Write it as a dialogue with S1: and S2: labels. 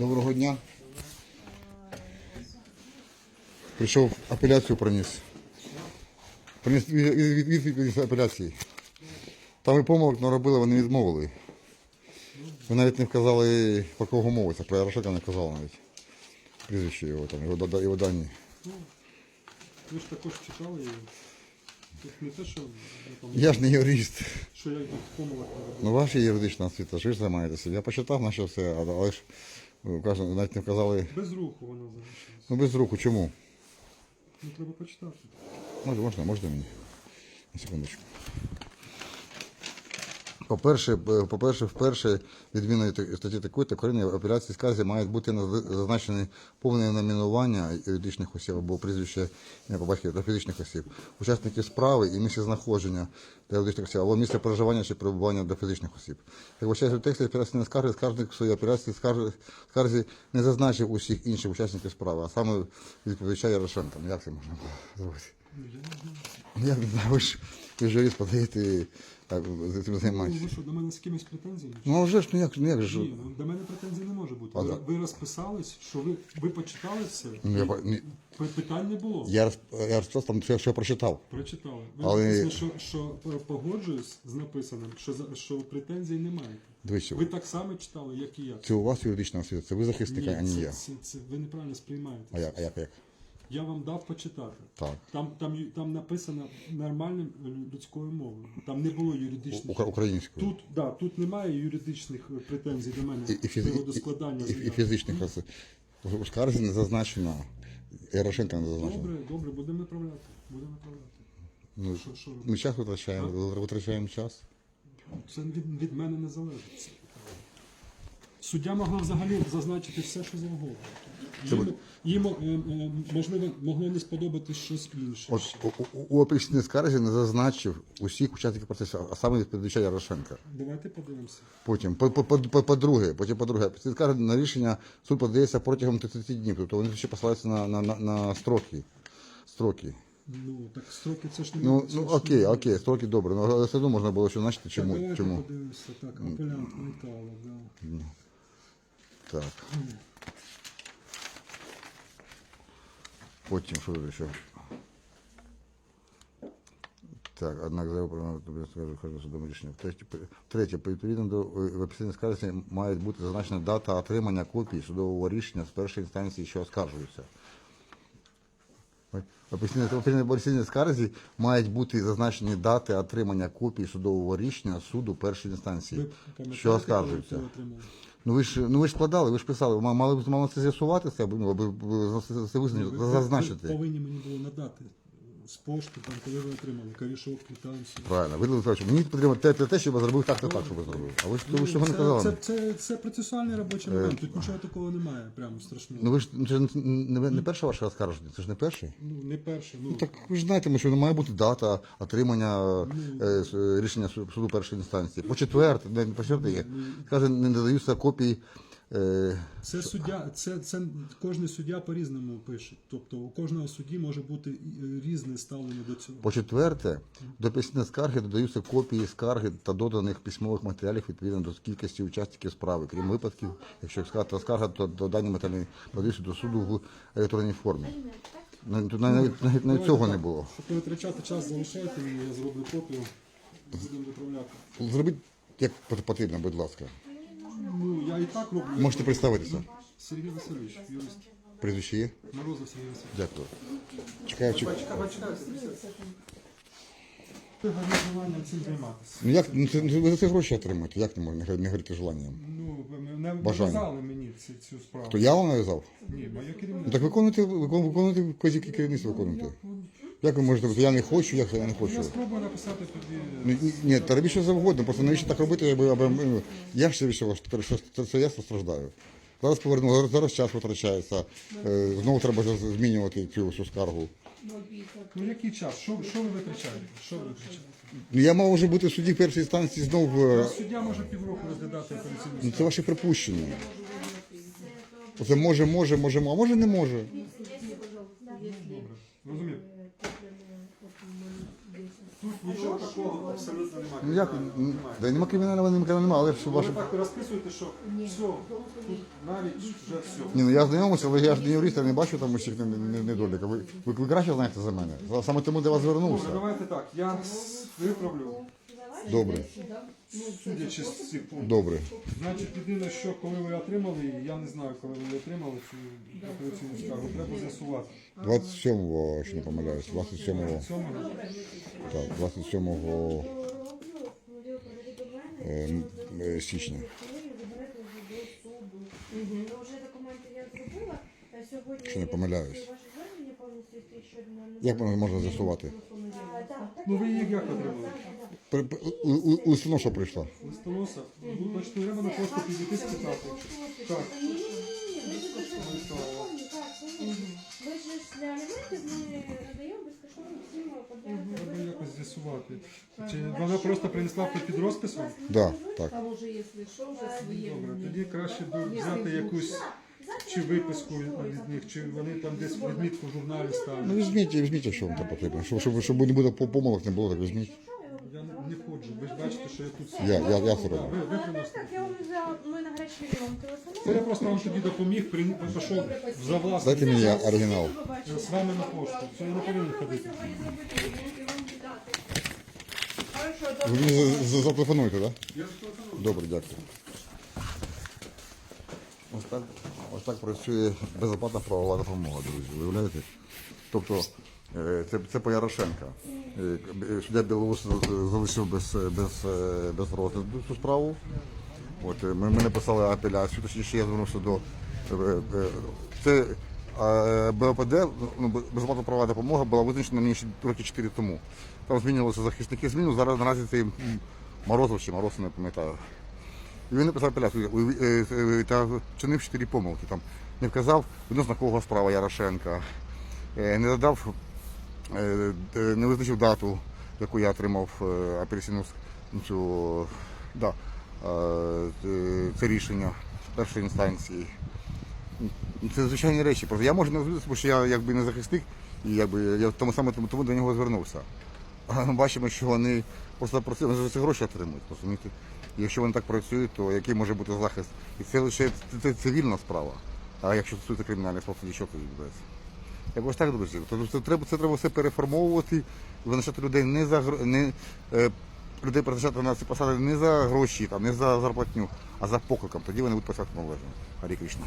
S1: Доброго дня. Прийшов апеляцію приніс. Приніс від- від- відповідь апеляції. Там і помилок наробили, вони відмовили. Ви навіть не вказали, про кого мовиться, про Ярошека не казали навіть. Прізвище його, там, його, його дані.
S2: Ви ж також читали її. Тут не те, що, я
S1: ж не юрист.
S2: що я тут помилок не.
S1: Ну, ваша юридична освіта, ж ви ж займаєтеся. Я почитав на що все, але ж кажете, навіть не вказали.
S2: Без руху вона залишилася.
S1: Ну без руху, чому?
S2: Ну треба почитати.
S1: Може, можна, можна мені? На секундочку. По-перше, по-перше, вперше відміною та- статті такої та коріння операції скарзі мають бути зазначені повне номінування юридичних осіб або прізвище не по та фізичних осіб, учасників справи і місце знаходження для юридичних осіб, або місце проживання чи перебування для фізичних осіб. Як вважається в тексті операційної скарги, скаржник в своїй скарги, скарзі не зазначив усіх інших учасників справи, а саме відповідача Ярошенка. Ну як це можна було зробити? Ну, Я не знаю, ви ж ви ж юрист подаєте, так, цим
S2: Ну, ви що, до мене з кимось претензії?
S1: Ну, а вже ж, ну як, ну як же.
S2: Ні, ну, до мене претензій не може бути.
S1: А
S2: Ви,
S1: да.
S2: ви розписались, що ви, ви почитали це,
S1: Ну, я,
S2: і
S1: по- ні,
S2: п- питань не було.
S1: я, роз- я розповів там, що, що я прочитав.
S2: Прочитали. Ви
S1: Але-
S2: написано, що, що погоджуюсь з написаним, що, за- що претензій немає.
S1: Дивіться,
S2: Ви так само читали, як і я.
S1: це у вас юридична освіта, це ви захисника, а не
S2: це,
S1: я.
S2: це, це, ви неправильно сприймаєте.
S1: А як, а як, а як?
S2: Я вам дав почитати.
S1: Так.
S2: Там, там, там написано нормальним людською мовою. Там не було юридичних.
S1: Укра- Українською.
S2: Тут, да, тут немає юридичних претензій до мене
S1: І, і,
S2: приводу складання
S1: і, і, і фізичних осіб. У скарзі не зазначено. Ярошенка не зазначено.
S2: Добре, добре, будемо направляти. Будемо направляти.
S1: Ну,
S2: Що, що
S1: ми час витрачаємо, витрачаємо час.
S2: Це від, від мене не залежить. Суддя могла взагалі зазначити все, що завгодно. Їм, їм е, е, можливо, могло не сподобатись щось інше.
S1: От у, у, у апеляційній скарзі не зазначив усіх учасників процесу, а саме відповідача Ярошенка.
S2: Давайте подивимося.
S1: Потім, по- по- по- по- по-друге, потім по-друге, апеляційна скарга на рішення суд подається протягом 30 днів, тобто вони ще посилаються на, на, на, на строки. строки.
S2: Ну, так строки це ж не
S1: Ну,
S2: це
S1: ну
S2: ж
S1: окей,
S2: не-
S1: окей, строки добре, ну, але все одно можна було ще значити,
S2: Так,
S1: чому.
S2: давайте
S1: чому.
S2: подивимося. Так, апелянт Митало, да.
S1: Так. Потім, що тут ще? Так, однак заяву про скажу, кажу судовому рішення. Третє, третє, відповідно до е, в офіційній скарзі має бути зазначена дата отримання копії судового рішення з першої інстанції, що оскаржується. В офіційній- скарзі мають бути зазначені дати отримання копії судового рішення суду першої інстанції, що оскаржується. Ну ви ж ну ви ж складали, ви ж писали, мали б мали це з'ясувати це, аби ну, аби це
S2: Ви-
S1: визначити,
S2: ви- Ви
S1: зазначити.
S2: повинні мені було надати з пошти, там, коли ви отримали корішок, квитанцію.
S1: Правильно, ви Олександрович, мені потрібно те, те, те, щоб я зробив так, то так, щоб я зробив. А ви ж ви ж цього не
S2: це,
S1: казали.
S2: це, це, це процесуальний робочий момент, тут нічого такого немає, прямо страшного.
S1: Ну ви ж ну, це ж не, не, не перше ваше оскарження, це ж не перше.
S2: Ну, не перше, ну,
S1: Так ви ж знаєте, що не має бути дата отримання е, с- рішення су- суду першої інстанції. По четверте, не по четверте є. Каже, не надаються копії. Е,
S2: це суддя, це, це кожен суддя по-різному пише. Тобто у кожного судді може бути е, різне ставлення до цього.
S1: По четверте, до пісні скарги додаються копії скарги та доданих письмових матеріалів відповідно до кількості учасників справи, крім випадків, якщо скарга скарга, то до дані матеріали подаються до суду в електронній формі. Тут навіть, навіть, навіть цього не було.
S2: Щоб не витрачати час, залишайте мені, я зроблю копію, будемо доправляти.
S1: Зробіть як потрібно, будь ласка.
S2: Ну, я і так роблю.
S1: Можете представитися.
S2: Сергій Васильович, юрист.
S1: Прізвище є?
S2: Морозов Сергій Васильович.
S1: Дякую. Чекаю, чекаю.
S2: Ви гарне желання цим займатися.
S1: Ну як ну, це, ну, ви за це гроші отримаєте? Як не можна не говорити желанням?
S2: Ну, ви
S1: Бажання.
S2: нав'язали мені цю, цю справу.
S1: То я вам нав'язав?
S2: Ні, моє
S1: Ну
S2: керівник.
S1: так виконуйте, виконуйте, виконуйте вказівки керівництва виконуйте. Як ви можете бути? Я не хочу, як це я не хочу.
S2: Я спробую написати тоді.
S1: Ну, ні, ні, та робіть що завгодно, просто навіщо так робити, аби, аби ну, я ще що, що, що це, я страждаю. Зараз поверну, зараз, час витрачається, е, знову треба змінювати цю всю скаргу.
S2: Ну який час? Що, що ви витрачаєте? Що ви витрачаєте?
S1: Ну, я мав вже бути в суді першої інстанції знов. е,
S2: Суддя може півроку розглядати апеляційну
S1: Ну, це ваші припущення. Оце може, може, може, а може не може.
S2: Розумію. Тут Нічого такого абсолютно немає.
S1: Ну як? М, Да нема кримінального, нема кримінального, але що
S2: Ви
S1: ваше.
S2: так розписуєте, що все, тут навіть вже все.
S1: Ні, ну я знайомився, але я ж не юрист, я не бачу там усіх не- не- недоліків. Ви, ви, ви краще знаєте за мене. Саме тому до вас
S2: Добре,
S1: звернувся.
S2: давайте так. Я с- виправлю,
S1: Добре,
S2: судячи з цих пунктів.
S1: добре.
S2: Значить, єдине, що коли ви отримали, я не знаю, коли ви отримали цю апеляційну скаргу, треба з'ясувати.
S1: 27-го, якщо не помиляюсь, 27-го,
S2: Цьому
S1: так, 27 е, е, січня.
S3: Ну. Е,
S1: Якщо не помиляюсь.
S3: повністю ще
S1: Як можна- можна з'ясувати?
S2: Ну ви її як отримали?
S1: При- при- У, у, що прийшла.
S2: Листоноса? Ну, значить, треба на пошту підійти спитати. Так.
S3: Ви ж для аліментів ми надаємо безкоштовно всім
S2: Треба якось з'ясувати. Чи вона просто принесла під розписом?
S1: Да, так.
S4: Там уже, если что, уже своє.
S2: Добре, тоді краще б взяти якусь чи виписку від них, чи вони там десь відмітку в журналі
S1: Ну
S2: ставлять.
S1: візьміть, візьміть, якщо вам це потрібно. Щоб, щоб, щоб не буде по- помилок не було, так візьміть.
S2: Ходжу. Ви ж бачите, що я тут
S1: Я, я, я це
S2: Ви, ви приносите.
S3: Так, я вам взяла, ми на гарячий телефонуємо.
S2: Це я просто вам тоді допоміг, при, пішов за власне.
S1: Дайте мені оригінал.
S2: З вами на пошту. Це я не повинен ходити.
S1: Ви мені за- за- зателефонуєте, так?
S2: Я ж телефоную.
S1: Добре, дякую. Ось так, ось так працює безоплатна правова допомога, друзі. Виявляєте? Тобто це, це по Ярошенка. Е, е, Суддя Білоус залишив без, без, е, без розгляду цю справу. От, е, ми, ми написали апеляцію, точніше я звернувся до е, е, це е, БОПД, ну, безоплатна правова допомога була визначена мені ще роки 4 тому. Там змінювалися захисники зміну, зараз наразі це Морозов чи Мороз, не пам'ятаю. І він написав апеляцію е, е, та вчинив чотири помилки. Там не вказав відносно кого справа Ярошенка, е, не додав, е, е, не визначив дату, яку я отримав е, апеляційну цю, да, е, е, це рішення першої інстанції. Це звичайні речі. Просто я можу не розуміти, тому що я якби не захисник, і якби я тому саме тому, тому до нього звернувся. А ми бачимо, що вони просто працюють, вони за це гроші отримують. Розумієте? Якщо вони так працюють, то який може бути захист? І це лише це, це цивільна справа. А якщо стосується кримінальних справ, тоді що тоді відбувається? Якось так, друзі. Тобто це треба, це треба все переформовувати визначати людей не за не, е, людей призначати на ці посади не за гроші, там, не за зарплатню, а за покликом. Тоді вони будуть писати належно. Гарі Кришна.